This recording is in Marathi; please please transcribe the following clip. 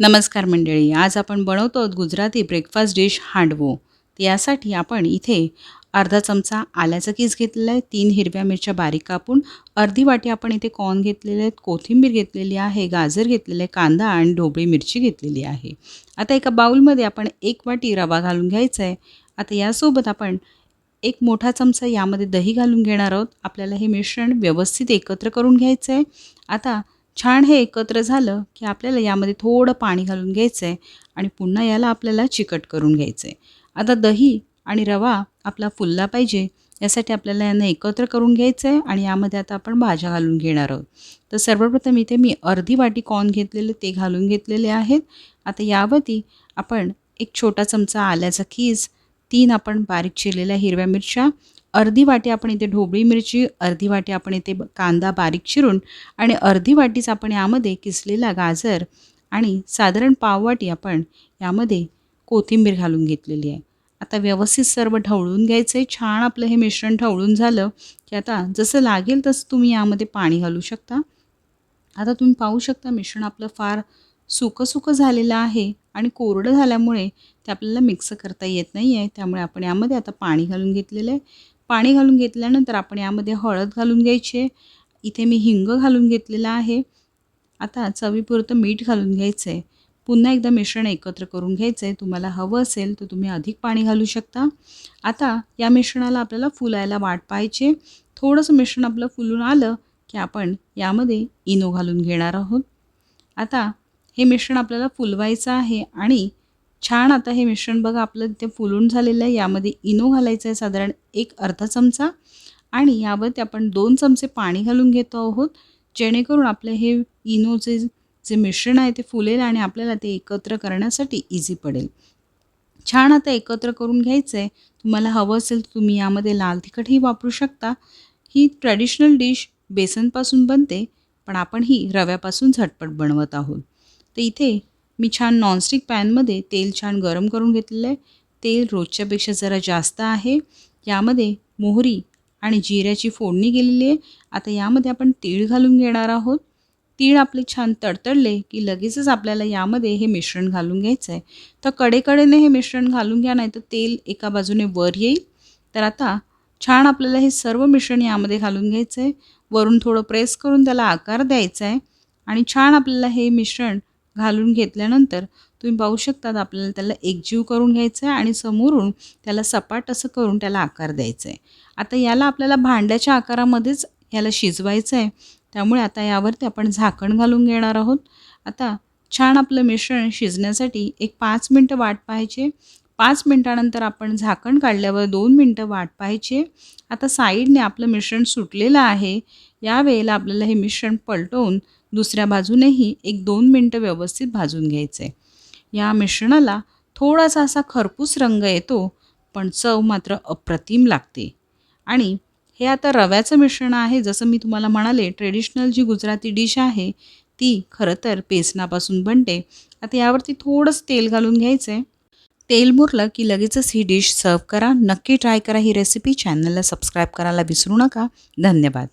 नमस्कार मंडळी आज आपण बनवतो आहोत गुजराती ब्रेकफास्ट डिश हांडवो. यासाठी आपण इथे अर्धा चमचा आल्याचा कीस घेतलेला आहे तीन हिरव्या मिरच्या बारीक कापून अर्धी वाटी आपण इथे कॉर्न घेतलेले आहेत कोथिंबीर घेतलेली आहे गाजर घेतलेले आहे कांदा आणि ढोबळी मिरची घेतलेली आहे. आता एका बाऊलमध्ये आपण एक वाटी रवा घालून घ्यायचा आहे. आता यासोबत आपण एक मोठा चमचा यामध्ये दही घालून घेणार आहोत. आपल्याला हे मिश्रण व्यवस्थित एकत्र करून घ्यायचं आहे. आता छान हे एकत्र झालं की आपल्याला यामध्ये थोडं पाणी घालून घ्यायचं आहे आणि पुन्हा याला आपल्याला चिकट करून घ्यायचं आहे आता दही आणि रवा आपला फुलला पाहिजे यासाठी आपल्याला यांना एकत्र करून घ्यायचं आहे आणि यामध्ये आता आपण भाज्या घालून घेणार आहोत. तर सर्वप्रथम इथे मी अर्धी वाटी कॉर्न घेतलेले ते घालून घेतलेले आहेत. आता यावरती आपण एक छोटा चमचा आल्याचा खीस तीन आपण बारीक चिरलेल्या हिरव्या मिरच्या अर्धी वाटी आपण इथे ढोबळी मिरची अर्धी वाटी आपण इथे कांदा बारीक चिरून आणि अर्धी वाटीच आपण यामध्ये किसलेला गाजर आणि साधारण पाववाटी आपण यामध्ये कोथिंबीर घालून घेतलेली आहे. आता व्यवस्थित सर्व ढवळून घ्यायचं आहे छान आपलं हे मिश्रण ढवळून झालं की आता जसं लागेल तसं तुम्ही यामध्ये पाणी घालू शकता. आता तुम्ही पाहू शकता मिश्रण आपलं फार सुकं सुकं झालेलं आहे आणि कोरडं झाल्यामुळे ते आपल्याला मिक्स करता येत नाही आहे त्यामुळे आपण यामध्ये आता पाणी घालून घेतलेलं आहे. पाणी घालून घेतल्यानंतर आपण यामध्ये हळद घालून घ्यायची. आहे इथे मी हिंग घालून घेतलेलं आहे. आता चवीपुरतं मीठ घालून घ्यायचं आहे पुन्हा एकदा मिश्रण एकत्र करून घ्यायचं आहे तुम्हाला हवं असेल तर तुम्ही अधिक पाणी घालू शकता. आता या मिश्रणाला आपल्याला फुलायला वाट पाहिजे थोडंसं मिश्रण आपलं फुलून आलं की आपण यामध्ये इनो घालून घेणार आहोत. आता हे मिश्रण आपल्याला फुलवायचं आहे आणि छान आता हे मिश्रण बघा आपलं ते फुलून झालेलं आहे. यामध्ये इनो घालायचं आहे साधारण एक अर्धा चमचा. आणि यावरती आपण दोन चमचे पाणी घालून घेतो आहोत. जेणेकरून आपलं हे इनोचे जे मिश्रण आहे ते फुलेल आणि आपल्याला ते एकत्र करण्यासाठी इझी पडेल. छान आता एकत्र करून घ्यायचं आहे तुम्हाला हवं असेल तर तुम्ही यामध्ये लाल तिखटही वापरू शकता. ही ट्रॅडिशनल डिश बेसनपासून बनते पण आपण ही रव्यापासून झटपट बनवत आहोत. तर इथे मी छान नॉनस्टिक पॅनमध्ये तेल छान गरम करून घेतलेलं आहे. तेल रोजच्यापेक्षा जरा जास्त आहे. यामध्ये मोहरी आणि जिऱ्याची फोडणी केलेली आहे. आता यामध्ये आपण तीळ घालून घेणार आहोत. तीळ आपले छान तडतडले की लगेचच आपल्याला यामध्ये हे मिश्रण घालून घ्यायचं आहे तर कडेकडेने हे मिश्रण घालून घ्या नाही तर तेल एका बाजूने वर येईल. तर आता छान आपल्याला हे सर्व मिश्रण यामध्ये घालून घ्यायचं आहे वरून थोडं प्रेस करून त्याला आकार द्यायचा आहे आणि छान आपल्याला हे मिश्रण घालून घेतल्यानंतर तुम्ही पाहू शकतात आपल्याला त्याला एकजीव करून घ्यायचं आहे आणि समोरून त्याला सपाट असं करून त्याला आकार द्यायचा आहे. आता याला आपल्याला भांड्याच्या आकारामध्येच याला शिजवायचं आहे. त्यामुळे आता यावरती आपण झाकण घालून घेणार आहोत. आता छान आपलं मिश्रण शिजण्यासाठी एक पाच मिनटं वाट पाहायचे पाच मिनटानंतर आपण झाकण काढल्यावर दोन मिनटं वाट पाहायचे आता साईडने आपलं मिश्रण सुटलेलं आहे. या वेळेला आपल्याला हे मिश्रण पलटवून दुसऱ्या बाजूनेही एक दोन मिनटं व्यवस्थित भाजून घ्यायचं आहे या मिश्रणाला थोडासा असा खरपूस रंग येतो पण चव मात्र अप्रतिम लागते. आणि हे आता रव्याचं मिश्रण आहे जसं मी तुम्हाला म्हणाले ट्रेडिशनल जी गुजराती डिश आहे ती खरं तर बेसनापासून बनते. आता यावरती थोडंसं तेल घालून घ्यायचं आहे तेल मुरलं की लगेचच ही डिश सर्व करा. नक्की ट्राय करा ही रेसिपी. चॅनलला सबस्क्राईब करायला विसरू नका. धन्यवाद.